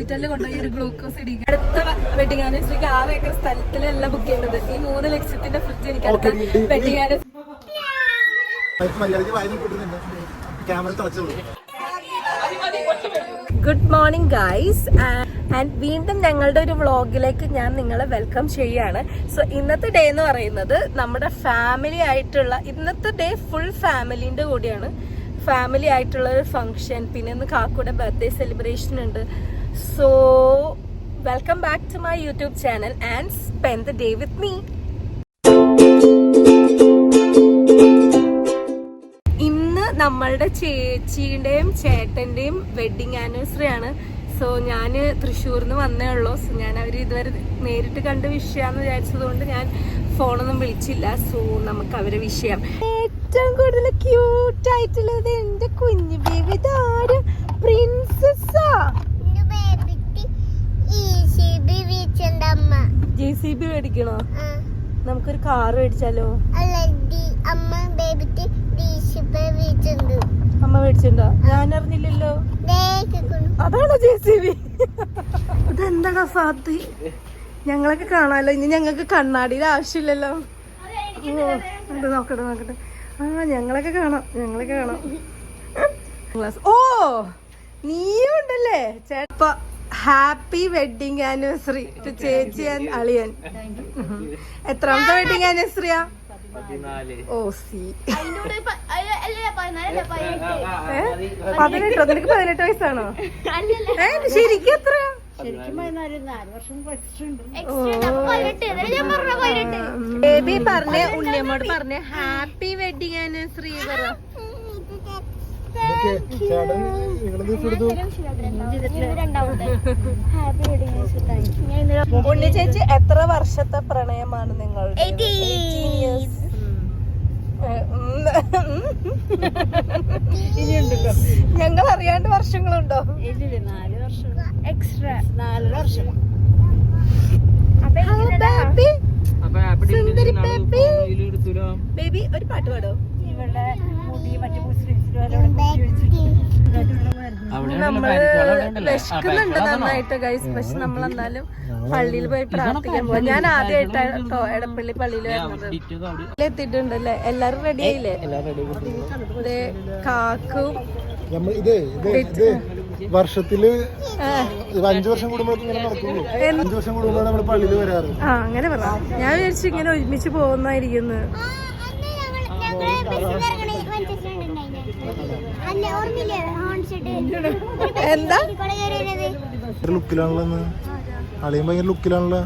ഹോസ്പിറ്റലിൽ കൊണ്ടുപോയി ഒരു ഗ്ലൂക്കോസ് ഇടിക്കുക അടുത്ത വെഡിങ് ആനിവേഴ്സറിക്ക് ആറ് ഏക്കർ സ്ഥലത്തിലല്ല ബുക്ക് ചെയ്യേണ്ടത്. ഈ മൂന്ന് ലക്ഷത്തിന്റെ ഫ്രിഡ്ജ് എനിക്ക് അടുത്ത wedding anniversary good morning guys and വീണ്ടും ഞങ്ങളുടെ ഒരു വ്ളോഗിലേക്ക് ഞാൻ നിങ്ങളെ വെൽക്കം ചെയ്യാണ് സോ ഇന്നത്തെ ഡേ എന്ന് പറയുന്നത് നമ്മുടെ ഫാമിലി ആയിട്ടുള്ള ഇന്നത്തെ ഡേ ഫുൾ ഫാമിലിന്റെ കൂടിയാണ്. ഫാമിലി ആയിട്ടുള്ള ഒരു ഫംഗ്ഷൻ പിന്നെ ഇന്ന് കാക്കയുടെ ബർത്ത്ഡേ സെലിബ്രേഷൻ ഉണ്ട്. So welcome back to my YouTube channel and spend the day with me ഇന്ന് നമ്മളുടെ ചേച്ചിയുടെയും ചേട്ടന്റെയും വെഡിങ് ആനിവേഴ്സറി ആണ്. സോ ഞാൻ തൃശ്ശൂരിൽ നിന്ന് വന്നേ ഉള്ളൂ. സോ ഞാൻ അവർ ഇതുവരെ നേരിട്ട് കണ്ട് വിഷയാന്ന് വിചാരിച്ചതുകൊണ്ട് ഞാൻ ഫോണൊന്നും വിളിച്ചില്ല. സോ നമുക്ക് അവരെ വിഷയം. ഏറ്റവും കൂടുതൽ ക്യൂട്ട് ആയിട്ടുള്ളത് എന്റെ കുഞ്ഞു ബേബി ഇതാരും? പ്രിൻസസ്സാ എന്റെ ബേബിക്ക് ECB വീഴ്ചണ്ടമ്മ. ജെ സി ബി മേടിക്കണോ? നമുക്കൊരു കാർ മേടിച്ചാലോ? അമ്മ. അമ്മ മേടിച്ചിട്ടുണ്ടോ? ഞാൻ അറിഞ്ഞില്ലല്ലോ അതാണോ ജെ സി ബി? ഇതെന്താടാ സാധി ഞങ്ങളൊക്കെ കാണാലോ? ഇനി ഞങ്ങൾക്ക് കണ്ണാടിയുടെ ആവശ്യമില്ലല്ലോ. ഓ നോക്കട്ടെ നോക്കട്ടെ. ആ ഞങ്ങളൊക്കെ കാണാം ഞങ്ങളൊക്കെ കാണാം. ഓ നീ ഉണ്ടല്ലേ? ചേട്ട ഹാപ്പി വെഡിങ് ആനിവേഴ്സറി ടു ചേച്ചി ആൻഡ് അളിയൻ. എത്രാമത്തെ വെഡിങ് ആനിവേഴ്സറിയാ ഓ സി? പതിനെട്ടോ. നിനക്ക് പതിനെട്ട് വയസ്സാണോ? ഏ ശരിക്കും എത്രയാ പതിനെട്ട്. ബേബി പറഞ്ഞ ഉണ്ണിയമ്മോട് പറഞ്ഞ ഹാപ്പി വെഡിങ് ആനിവേഴ്സറി പറ. ചേട്ടൻ എടുത്തു. ഇന്നലെ ഉണ്ണി ചേച്ചി എത്ര വർഷത്തെ പ്രണയമാണ് നിങ്ങൾ. ഇനിയുണ്ടല്ലോ. ഞങ്ങൾ അറിയാണ്ട് വർഷങ്ങളുണ്ടോ നാല് വർഷം. എക്സ്ട്രാ സുന്ദരി വർഷം ബേബി ഒരു പാട്ട് പാടോ? നമ്മൾ വിശക്കുന്നുണ്ട് നന്നായിട്ട് ഗൈസ് പക്ഷെ നമ്മൾ എന്നാലും പള്ളിയിൽ പോയി പ്രാർത്ഥിക്കാൻ പോവാ ഞാൻ ആദ്യമായിട്ടാണ് എടപ്പള്ളി പള്ളിയിൽ വരുന്നത്. എത്തിയിട്ടുണ്ട് അല്ലേ എല്ലാരും റെഡി ആയില്ലേ? കാക്കും. വർഷത്തിൽ അഞ്ചു വർഷം കൂടുമ്പോഴത്തേക്കും ഇങ്ങനെ നടക്കുള്ളൂ. അഞ്ചു വർഷം കൂടുമ്പോഴാണ് പള്ളിയിൽ വരാറ്. ആ അങ്ങനെ പറ. ഞാൻ വിചാരിച്ചു ഇങ്ങനെ ഒരുമിച്ച് പോകുന്നായിരിക്കുന്നു എന്താ? ലുക്കിലാണല്ലോ ഇന്ന്. അളിയും ഭയങ്കര ലുക്കിലാണല്ലോ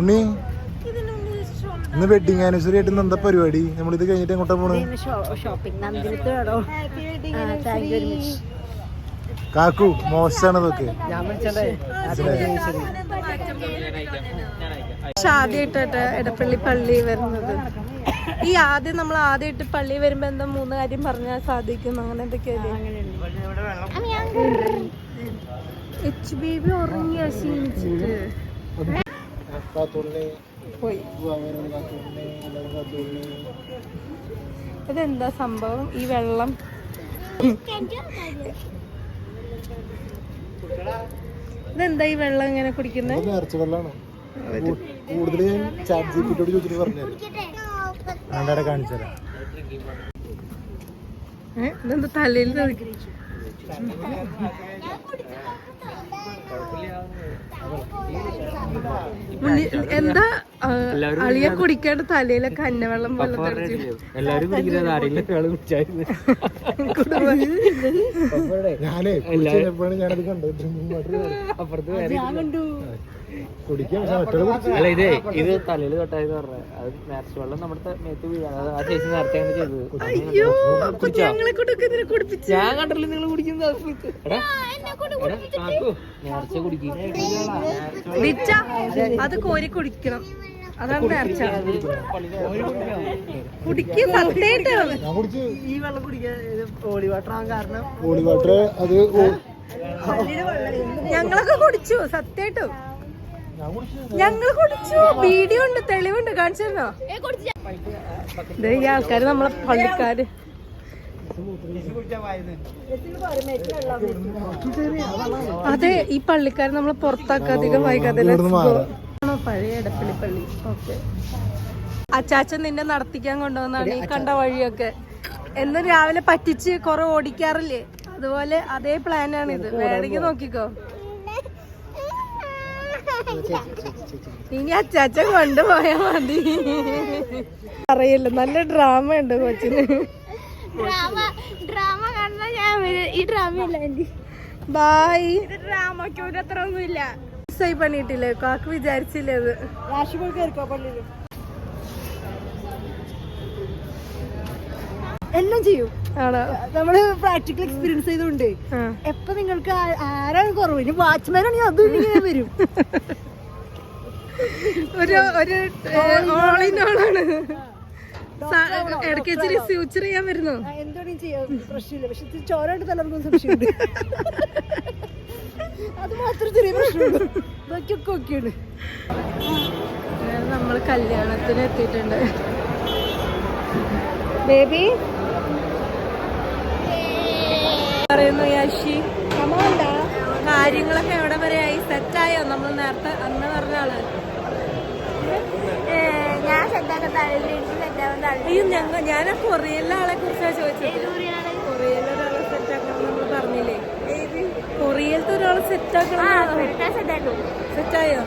ഉണ്ണി ഇന്ന് വെഡിങ് ആനിവേഴ്സറി ആയിട്ട് എന്താ പരിപാടി? നമ്മളിത് കഴിഞ്ഞിട്ട് എങ്ങോട്ടാ പോണേ? കാക്കു മോശമാണ് അതൊക്കെ പക്ഷെ ആദ്യമായിട്ടാ എടപ്പള്ളി പള്ളി വരുന്നത്. ഈ ആദ്യം നമ്മൾ ആദ്യമായിട്ട് പള്ളി വരുമ്പോ എന്താ മൂന്ന് കാര്യം പറഞ്ഞാൽ സാധിക്കും? അങ്ങനെ എന്തൊക്കെയല്ലേ എച്ച് ബി ബി ഉറങ്ങിയ ക്ഷീണിച്ചിട്ട് കാത്തൂരിനെ പോയി. ഇതെന്താ സംഭവം? ഈ വെള്ളം. ഇതെന്താ ഈ വെള്ളം ഇങ്ങനെ കുടിക്കുന്നത് കൂടുതൽ ഞാൻ ചാറ്റ് ജിപിറ്റോട് ചോദിച്ചിട്ട് പറഞ്ഞു ഇതെന്താ തലയിൽ എന്താ അളിയെ കുടിക്കാണ്ട് തലയിലെ കന്നവെള്ളം പോലെ എല്ലാരും കുടിക്കുന്നത് ആരെങ്കിലും കണ്ടു കുടിച്ചായിരുന്നു. അപ്പുറത്ത് അല്ല ഇതേ ഇത് തലയിൽ തൊട്ടായത് പറഞ്ഞത് അത് നേർച്ച വെള്ളം നമ്മുടെ മേത്ത് വീഴാണ് അത് ആ ചേച്ചി നേരത്തെ ആണ് ചെയ്തത്. അയ്യോ ഞങ്ങളെ കൊണ്ടൊക്കെ ഇതിനെ കുടിപ്പിച്ച്. ഞാൻ കണ്ടില്ല നിങ്ങൾ കുടിക്കുന്നത് നേർച്ച കുടിക്കും അത് കോരി കുടിക്കണം. അതാണ് നേർച്ച. ഈ വെള്ളം കുടിക്കാൻ ഓളി വാട്ടർ ആവാൻ കാരണം വാട്ടർ അത് ഞങ്ങളൊക്കെ കുടിച്ചു സത്യമായിട്ടും കുടിച്ചു ഞങ്ങൾ കുടിച്ചു. വീഡിയോ ഉണ്ട് തെളിവുണ്ട്. കാണിച്ചോ ഈ ആൾക്കാര് നമ്മളെ പള്ളിക്കാര്. അതെ ഈ പള്ളിക്കാര് നമ്മളെ പുറത്താക്കാധികം വൈകാതെ. പഴയ എടപ്പള്ളി പള്ളി? ഓക്കെ അച്ചാച്ചൻ നിന്നെ നടത്തിക്കാൻ കൊണ്ടുവന്നാണ് ഈ കണ്ട വഴിയൊക്കെ. എന്ന് രാവിലെ പറ്റിച്ച് കുറെ ഓടിക്കാറില്ലേ? അതുപോലെ അതേ പ്ലാനാണ് ഇത് വേണമെങ്കിൽ നോക്കിക്കോ. ഇനി അച്ചാച്ചൻ കൊണ്ടുപോയാ മതി. അറിയില്ല നല്ല ഡ്രാമ ഉണ്ട് കൊച്ചിന്. ഡ്രാമ ഡ്രാമ കാണുന്ന ഞാൻ ഈ ഡ്രാമ ഇല്ല ആന്റി ബായ് ഡ്രാമക്കൂടെ അത്ര ഒന്നുമില്ല മിസ്സായി പണിയിട്ടില്ലേ? കാക്ക് വിചാരിച്ചില്ലേ അത്? എല്ലാം ചെയ്യും. നമ്മൾ പ്രാക്ടിക്കൽ എക്സ്പീരിയൻസ് ചെയ്തുകൊണ്ട്. എപ്പൊ നിങ്ങൾക്ക് ആരാണ് കുറവ്? ഇനി വാച്ച്മാൻ ആണെങ്കിൽ അതും ഇങ്ങനെ വരും. ഒരു ഒരു ഓളിനോളാണ് ഇടയ്ക്ക് ഇച്ചിരി ഫ്യൂച്ചർ ചെയ്യാൻ വരുന്നു? എന്താണ് ഈ ചെയ്യാ. പ്രശ്നമില്ല. പക്ഷെ ഇത് ചോരായിട്ട് തലർന്നു സംശയമുണ്ട്. അത് മാത്രം ചെറിയ പ്രശ്നമുള്ളൂ. ബാക്കിയൊക്കെ ഓക്കെയാണ്. നമ്മൾ കല്യാണത്തിന് എത്തിയിട്ടുണ്ട്. ബേബി പറയുന്നു യാഷി കാര്യങ്ങളൊക്കെ എവിടെ വരെ ആയി? സെറ്റായോ നമ്മൾ നേരത്തെ അന്ന് പറഞ്ഞ ആൾ. അയ്യോ ഞങ്ങൾ ഞാൻ കൊറിയയിലെ ആളെ കുറിച്ചാണ് ചോദിച്ചത്. കൊറിയയിലെ ഒരാളെ സെറ്റാക്കണം നമ്മൾ പറഞ്ഞില്ലേ? കൊറിയയിലത്തെ ഒരാളെ സെറ്റാക്കണം സെറ്റാക്കും സെറ്റായോ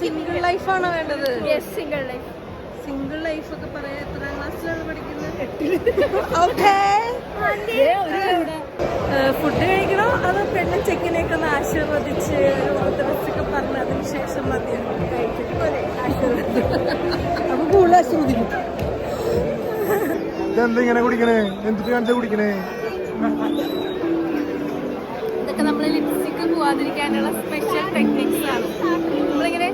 സിംഗിൾ ലൈഫാണോ വേണ്ടത്? സിംഗിൾ ലൈഫ് സിംഗിൾ ലൈഫ് ഒക്കെ പറയാൻ ഫുഡ് കഴിക്കണോ അത് പെണ്ണും ചെക്കിനെയൊക്കെ ഒന്ന് ആശീർവദിച്ച് പറഞ്ഞു പറഞ്ഞ് അതിന് ശേഷം മതി? കഴിക്കും ആശീർവദിക്കും. അപ്പൊ കൂടുതൽ ആശ്രവദിക്കും ഇതെന്താ ഇങ്ങനെ കുടിക്കണേ? എന്തിട്ട് കാണിച്ചാ കുടിക്കണേ? ഇതൊക്കെ നമ്മൾ ലിപ്സ്റ്റിക്ക് പോവാതിരിക്കാനുള്ള സ്പെഷ്യൽ ടെക്നിക്സ് ആണ്. നമ്മളിങ്ങനെ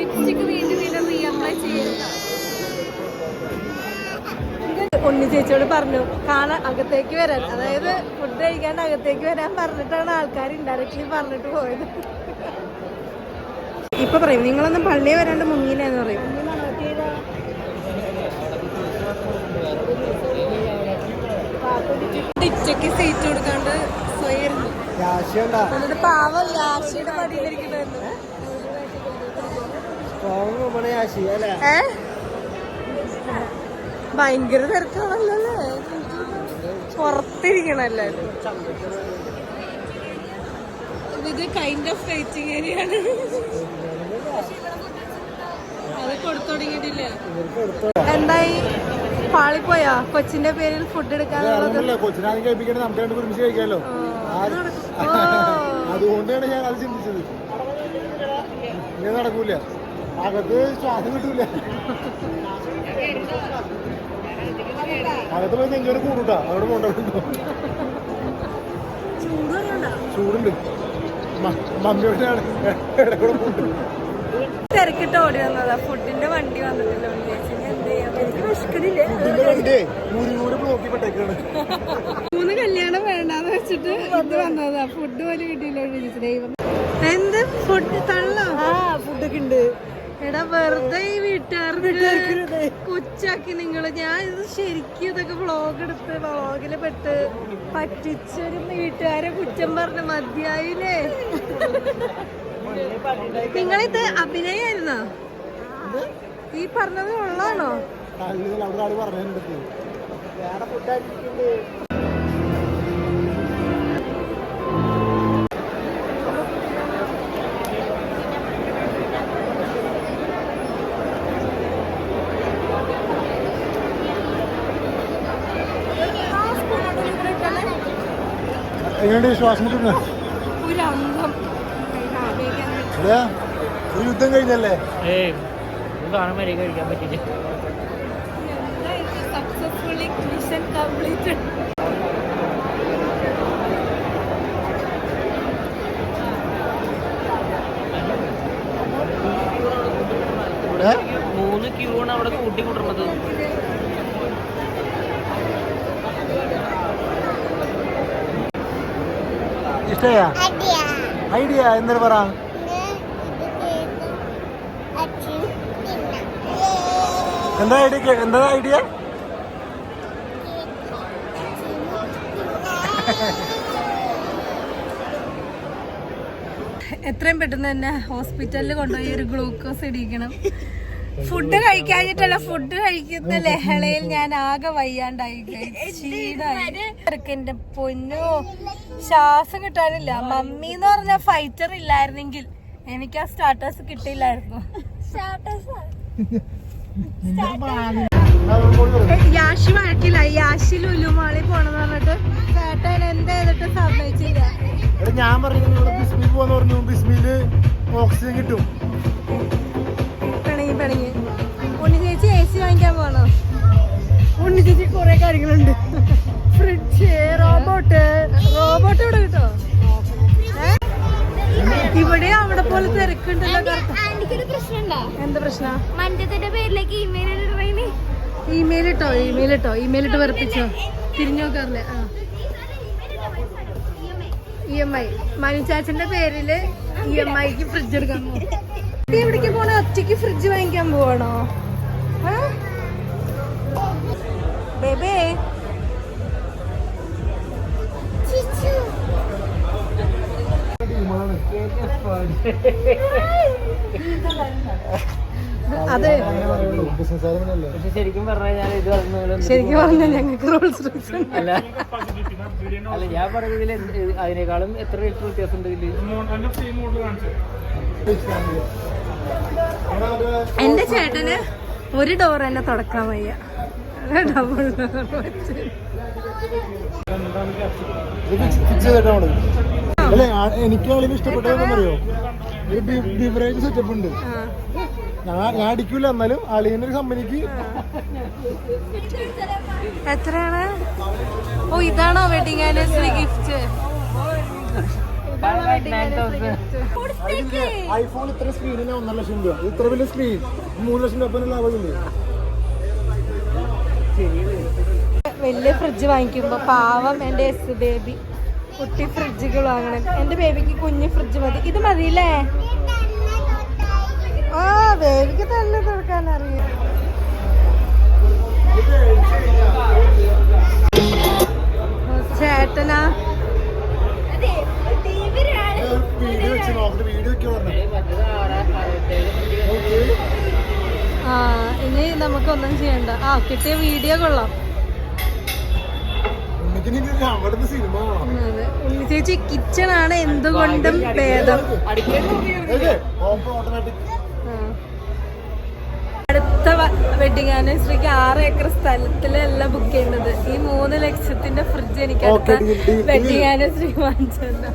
ലിപ്സ്റ്റിക്ക് വീണ്ടും വീണ്ടും റീഅപ്ലൈ ചെയ്യുന്നതാണ് ഉണ്ണി ചേച്ചിയോട് പറഞ്ഞു കാണാൻ അകത്തേക്ക് വരാൻ. അതായത് ഫുഡ് കഴിക്കാണ്ട് അകത്തേക്ക് വരാൻ പറഞ്ഞിട്ടാണ് ആൾക്കാർ ഇൻഡയറക്ട്ലി പറഞ്ഞിട്ട് പോയത്. ഇപ്പൊ പറയും നിങ്ങളൊന്നും പള്ളിയെ വരാണ്ട് മുങ്ങിയില്ലെന്ന് പറയും. ഉച്ചയ്ക്ക് സീറ്റ് കൊടുക്കാണ്ട് സ്വയം എന്നിട്ട് പാവം യാശിയുടെ മടിയിലിരിക്കണ്ടായിരുന്നു ഏ? ഭയങ്കര തിരക്കാണല്ലോ അല്ലേ പുറത്തിരിക്കണല്ലേ? ഇത് കൈൻഡ് ഓഫ് വെയിറ്റിംഗ് ഏരിയ ആണ്. അത് കൊടുത്തു തുടങ്ങിയിട്ടില്ല? എന്തായി? പാളിപ്പോയാ കൊച്ചിന്റെ പേരിൽ ഫുഡ് എടുക്കാനുള്ളത് കൊച്ചിനാണെങ്കിൽ കഴിപ്പിക്കണേ നമുക്ക് രണ്ട് ഒരുമിച്ച് കഴിക്കാമല്ലോ. ഓ. അതുകൊണ്ടാണ് ഞാൻ അത് ചിന്തിച്ചത്. ഇങ്ങനെ നടക്കൂല. അകത്ത് ശ്വാസം കിട്ടൂല. അകത്ത് പോയി നെഞ്ചോട് കൂടുട്ടാ. അവിടെ പോണ്ടോ ചൂടുണ്ട്. മ- മമ്മിയോടാണ് ഇടക്കൂടെ പോകുന്നത് തിരക്കിട്ട് ഓടി വന്നതാ. ഫുഡിന്റെ വണ്ടി വന്നിട്ടില്ല മൂന്ന് കല്യാണം വേണ്ടാന്ന് വെച്ചിട്ട് ഇത് വന്നതാ. ഫുഡ് പോലും കിട്ടിയില്ല ദൈവം. എന്ത്? ഫുഡ് തള്ളോ? ആ ഫുഡൊക്കെ ഉണ്ട്. എടാ വെറുതെ ഈ വീട്ടുകാർക്ക് കൊച്ചാക്കി നിങ്ങൾ. ഞാൻ ഇത് ശരിക്കും ഇതൊക്കെ വ്ളോഗ് എടുത്ത് വ്ളോഗിൽ പെട്ട് പറ്റിച്ചൊരു വീട്ടുകാരെ കുറ്റം പറഞ്ഞ മതിയായില്ലേ? നിങ്ങളിത് അഭിനയായിരുന്നോ? ഈ പറഞ്ഞത് ഉള്ളതാണോ എങ്ങനെയുണ്ട് ശ്വാസം ഒരു യുദ്ധം കഴിഞ്ഞല്ലേ? കഴിക്കാൻ പറ്റില്ല സക്സസ്ഫുള്ളി മിഷൻ കംപ്ലീറ്റഡ് ഇവിടെ മൂന്ന് ക്യൂ ആണ് അവിടെ കൂട്ടി കൊണ്ടുവരുന്നത് അടിയാ ഐഡിയ. എന്താണ് പറ? എന്താ ഐഡിയ എന്താ ഐഡിയ? എത്രയും പെട്ടെന്ന് തന്നെ ഹോസ്പിറ്റലിൽ കൊണ്ടുപോയി ഒരു ഗ്ലൂക്കോസ് ഇടിക്കണം ഫുഡ് കഴിക്കാഞ്ഞിട്ടല്ല ഫുഡ് കഴിക്കുന്ന ലഹളയിൽ ഞാൻ ആകെ വയ്യാണ്ടായി എന്റെ പൊന്നോ ശ്വാസം കിട്ടാനില്ല. മമ്മി എന്ന് പറഞ്ഞ ഫൈറ്റർ ഇല്ലായിരുന്നെങ്കിൽ എനിക്ക് ആ സ്റ്റാർട്ടേഴ്സ് കിട്ടിയില്ലായിരുന്നു. യാഷി വഴക്കില്ല. യാഷി ലുലുമാളി പോണെന്ന് പറഞ്ഞിട്ട് ചേട്ടൻ എന്ത് ചെയ്തിട്ട് സമ്മതിച്ചില്ല? ഞാൻ പറഞ്ഞു ബിസ്മിൽ പോവാന്ന് പറഞ്ഞു. ബിസ്മിൽ ഓക്സിജൻ കിട്ടും. പിണങ്ങി ഉണ്ണി ചേച്ചി എ സി വാങ്ങിക്കാൻ പോണോ ഉണ്ണി ചേച്ചി കുറെ കാര്യങ്ങളുണ്ട് ഫ്രിഡ്ജ് റോബോട്ട് റോബോട്ട് ഇവിടെ കിട്ടോ? ഇവിടെ അവിടെ പോലെ തിരക്കുണ്ടല്ലോ എന്ത് പ്രശ്ന മഞ്ചത്തിന്റെ പേരിലേക്ക് ഇമെയിൽ ഇമെയിൽ ഇട്ടോ ഇമെയിൽ ഇട്ടോ ഇമെയിൽ ഇട്ട് വെറുപ്പിച്ചോ തിരിഞ്ഞു നോക്കാറില്ലേ ആ ഇ എം ഐ മനുചാച്ചന്റെ പേരിൽ ഇ എം ഐക്ക് ഫ്രിഡ്ജ് എടുക്കാൻ പോകും എവിടേക്ക് പോണ? ഒറ്റയ്ക്ക് ഫ്രിഡ്ജ് വാങ്ങിക്കാൻ പോവാണോ? ബേബേ. അതെ. ശരിക്കും പറഞ്ഞു കഴിഞ്ഞാൽ ഇത് നിങ്ങൾ ശരിക്കും പറഞ്ഞാൽ ഞങ്ങൾക്ക് റോൾസ്. അല്ല. അല്ല ഞാൻ പറഞ്ഞതിൽ അതിനേക്കാളും എത്ര ലിറ്റർ വ്യത്യാസം ഉണ്ട് ഇതിൽ എന്റെ ചേട്ടന് ഒരു ഡോർ തന്നെ തുടക്കാൻ വയ്യ. ഡബിൾ ഡോർ വെച്ച് എനിക്ക് ആളിന് ഇഷ്ടപ്പെട്ടതെന്നറിയോ ഒരു ബിവറേജ് സെറ്റപ്പ് ഉണ്ട്. ആ. ഞാൻ ഞാൻ അടിക്കൂല എന്നാലും അളിയന്റെ ഒരു കമ്പനിക്ക് എത്രയാണ്? ഓ ഇതാണോ വെഡിങ് ആനിവേഴ്സറി ഗിഫ്റ്റ് ഐഫോൺ ഇത്ര സ്ക്രീനിന് ഒന്നര ലക്ഷം രൂപ. ഇത്ര വലിയ സ്ക്രീൻ മൂന്ന് ലക്ഷം രൂപ ലാഭമില്ലേ? വലിയ ഫ്രിഡ്ജ് വാങ്ങിക്കുമ്പോ പാവം എന്റെ എസ് ബേബി കുട്ടി ഫ്രിഡ്ജുകൾ വാങ്ങണം. എന്റെ ബേബിക്ക് കുഞ്ഞ് ഫ്രിഡ്ജ് മതി. ഇത് മതിയില്ലേ? ആ ബേബിക്ക് തന്നെ തുറക്കാൻ അറിയാം. ചേട്ടനാ വീഡിയോ വെച്ച് നോക്കിട്ട് വീഡിയോ ഒക്കെ പറഞ്ഞു ആ ഇനി നമുക്കൊന്നും ചെയ്യണ്ട. ആ കിട്ടിയ വീഡിയോ കൊള്ളാം. ചേച്ചി കിച്ചൺ ആണ് എന്തുകൊണ്ടും ഭേദം. ഓട്ടോമാറ്റിക് അടുത്ത വെഡിങ് ആനിവേഴ്സറിക്ക് ആറ് ഏക്കർ സ്ഥലത്തിലല്ല ബുക്ക് ചെയ്യേണ്ടത് ഈ മൂന്ന് ലക്ഷത്തിന്റെ ഫ്രിഡ്ജ് എനിക്ക് അടുത്ത വെഡിങ് ആനിവേഴ്സറി വാങ്ങിച്ചല്ലോ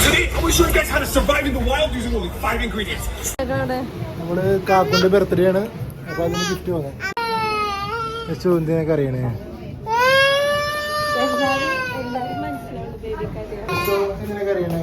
Today, I will show you guys how to survive in the wild using only five ingredients. ഇവിടെ നമ്മൾ കാക്കുന്റെ ബർത്ത്ഡേ ആണ്. അപ്പൊ അതിന് ഗിഫ്റ്റ് വാങ്ങാം. ചോദ്യനൊക്കെ അറിയണേ. അറിയണേ?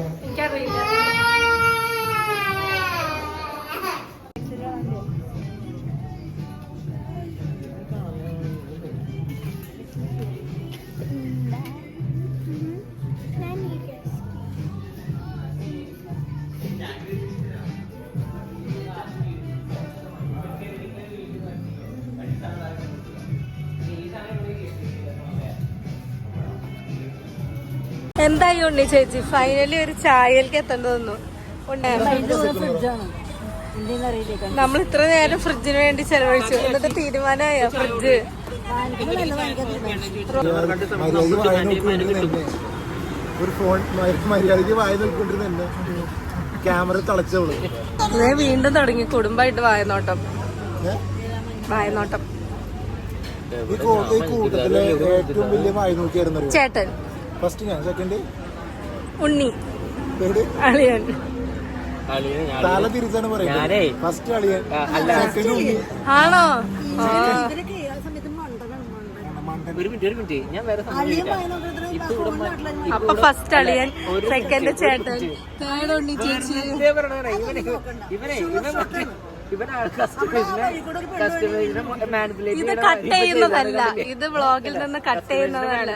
ഉണ്ണി ചേച്ചി. ഫൈനലി ഒരു ചായയിലേക്ക് എത്തേണ്ടതെന്നു നമ്മൾ ഇത്ര നേരം ഫ്രിഡ്ജിന് വേണ്ടി ചെലവഴിച്ചു. എന്നിട്ട് തീരുമാനമായ ഫ്രിഡ്ജ്? ഒരു ഫോൺ മര്യാദയ്ക്ക് വായ നോക്കിക്കൊണ്ടിരുന്നെ ക്യാമറ തളച്ചവൾ. അതേ വീണ്ടും തുടങ്ങി. കുടുംബമായിട്ട് വായനോട്ടം. നോട്ടം വായനോട്ടം. ഈ കൂട്ടത്തിലെ ഏറ്റവും വലിയ വായ നോക്കിയായിരുന്നു? ചേട്ടൻ. ഫസ്റ്റ് ഞാൻ സെക്കൻഡ് ഉണ്ണി. അളിയൻ. അളിയനെ ഞാൻ തല ഞാനേ. പറയുന്നത്. ഫസ്റ്റ് അളിയൻ. അല്ല. ഉണ്ണി. ആണോ? ഒരു മിനിറ്റ് ഒരു മിനിറ്റ്. ഞാൻ വേറെ അപ്പൊ ഫസ്റ്റ് അളിയൻ സെക്കൻഡ് ചേട്ടൻ. തേർഡ് ഉണ്ണി ചേച്ചി. ഇവനെ ഇവനെ ഇത് കട്ട് ചെയ്യുന്നതല്ല. ഇത് വ്ളോഗിൽ നിന്ന് കട്ട് ചെയ്യുന്നതല്ല.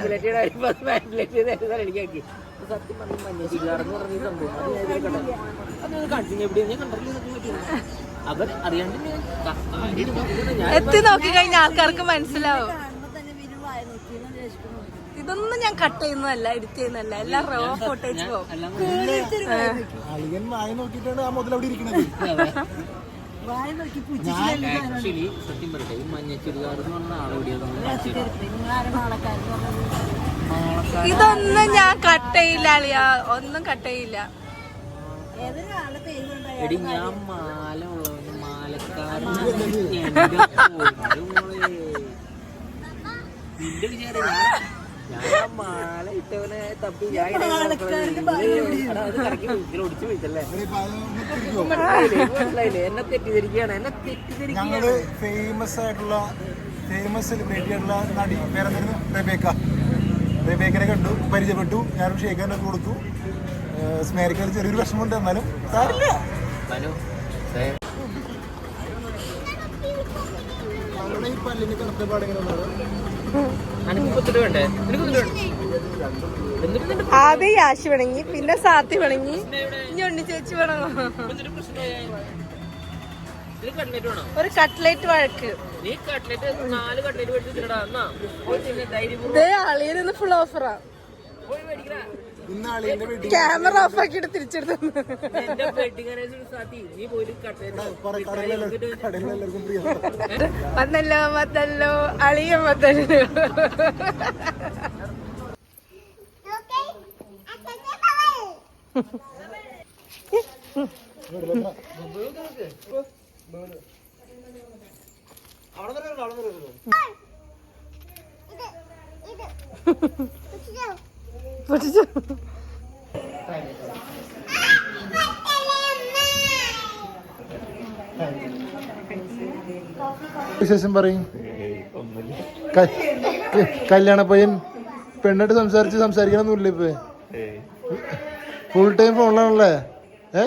എനിക്കാക്കി സത്യം പറഞ്ഞു പറഞ്ഞ സംഭവം. അത് ഞാൻ. അത് എവിടെയാണ് ഞാൻ കണ്ടിട്ടില്ല സത്യം പറ്റിയത്. അവർ അറിയാണ്ട് ഞാൻ എത്തി നോക്കി കഴിഞ്ഞ ആൾക്കാർക്ക് മനസ്സിലാവും. ഇതൊന്നും ഞാൻ കട്ട് ചെയ്യുന്നതല്ല എഡിറ്റ് ചെയ്യുന്നതല്ല. എല്ലാം റോ ഫോട്ടേജ് പോകും എല്ലാം അളിയൻ മായ നോക്കിയിട്ടാണ് ആ മുതൽ അവിടെ ആക്ച്വലി സത്യം പറയട്ടെ ഈ എന്ന് പറഞ്ഞ ഇതൊന്നും ഞാൻ കട്ട് ചെയ്യില്ല അളിയ. ഒന്നും കട്ട് ചെയ്യില്ല. എടി ഞാൻ മാല ഉള്ളവന് മാലക്കാരൻ. എന്റെ പൊന്നുമോളെ. നിന്റെ വിചാരം എന്നെ തെറ്റിദ്ധരിക്കുകയാണ്. എന്നെ തെറ്റിദ്ധരിക്കുകയാണ്. ഞങ്ങൾ ഫേമസ് ആയിട്ടുള്ള ഫേമസ് സെലിബ്രിറ്റി ആയിട്ടുള്ള നടി. പേരെന്തായിരുന്നു? റെബേക്ക. റെബേക്കനെ കണ്ടു പരിചയപ്പെട്ടു. ഞാനും ഷേഖറിനെ കൊടുത്തു. സ്മേരിക്കാൻ ചെറിയൊരു വിഷമമുണ്ട് എന്നാലും സാരില്ല. ഈ പല്ലിന് കറുത്തപ്പാട് എങ്ങനെ ആദ്യം യാശി വിണങ്ങി പിന്നെ സാത്തി വിണങ്ങി ഇനി ഉണ്ണി ചേച്ചി വേണോ? ഒരു കട്ട്ലേറ്റ് വഴക്ക്. ഇതേ അളിയനൊന്ന് ഫുൾ ഓഫറാ ക്യാമറ ഓഫ് ആക്കിയിട്ട് തിരിച്ചെടുത്തു വന്നല്ലോ വന്നല്ലോ. അളിയ വന്നല്ലോ. പവർ ഇത് ഇത്. കുട്ടിയോ പൊട്ടിച്ചു വിശേഷം പറയും കല്യാണ പയ്യൻ പെണ്ണായിട്ട് സംസാരിച്ച് സംസാരിക്കണമെന്നില്ല ഇപ്പൊ ഫുൾ ടൈം ഫോണിലാണല്ലേ ഏ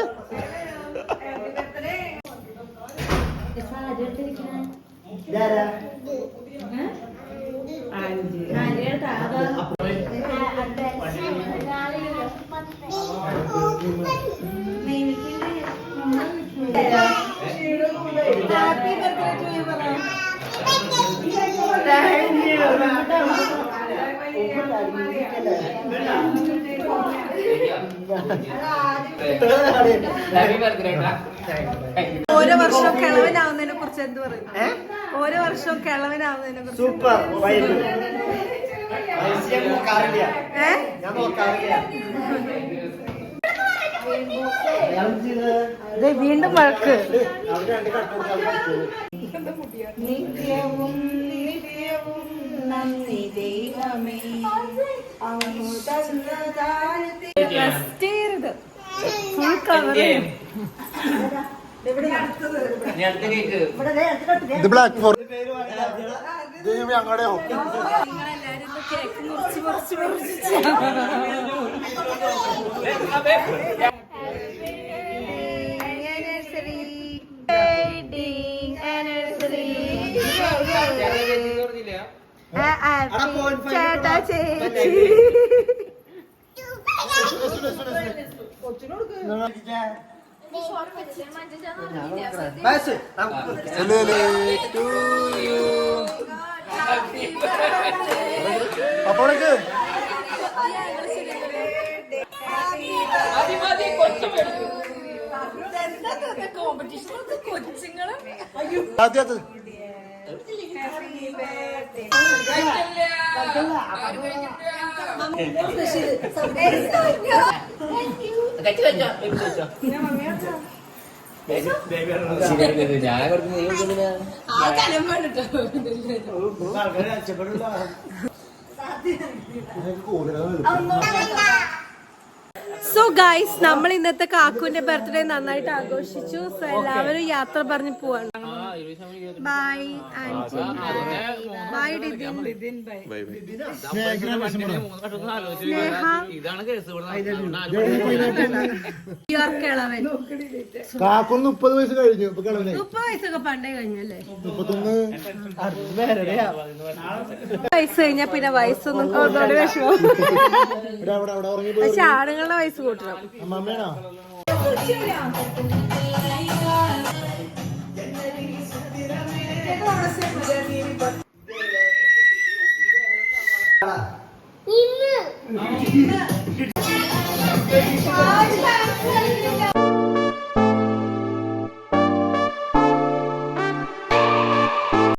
ഓരോ വർഷവും കിളവനാവുന്നതിനെ കുറിച്ച് എന്ത് പറയുന്നു ഓരോ വർഷവും കിളവനാവുന്നതിനെ കുറിച്ച് സൂപ്പർ വീണ്ടും വഴക്ക്. നിത്യവും നിത്യവും നന്ദി ദൈവമേ. അങ്ങു റെസ്റ്റ് ചെയ്യരുത്. ഫുൾ കവർ നീ അടുത്ത കേക്ക്. ഇവിടെ ദേ അടുത്ത് കെട്ടി. ഇത് ബ്ലാക്ക് ഫോർ അങ്ങടെ നിങ്ങളെല്ലാരും കേക്ക് മുറിച്ച് മുറിച്ച് മുറിച്ച് ചേട്ടാ ചേച്ചി. അപ്പോഴേക്ക് കോമ്പറ്റീഷൻ കൊച്ചുങ്ങളും. സോ ഗൈസ് നമ്മൾ ഇന്നത്തെ കാക്കുവിന്റെ ബർത്ത്ഡേ നന്നായിട്ട് ആഘോഷിച്ചു. സോ എല്ലാവരും യാത്ര പറഞ്ഞു പോവാണ്. ബൈ ബൈ ബൈ സ്നേഹ ഇതാണ് കേസ് കാക്കൊന്ന് മുപ്പത് വയസ്സ് കഴിഞ്ഞു മുപ്പത് വയസ്സൊക്കെ പണ്ടേ കഴിഞ്ഞല്ലേ മുപ്പത്തൊന്ന് വയസ്സ് കഴിഞ്ഞാ പിന്നെ വയസ്സൊന്നും പക്ഷെ ആണുങ്ങളുടെ വയസ്സ് കൂട്ടണം അമ്മമ്മയാണോ ഇന്ന്.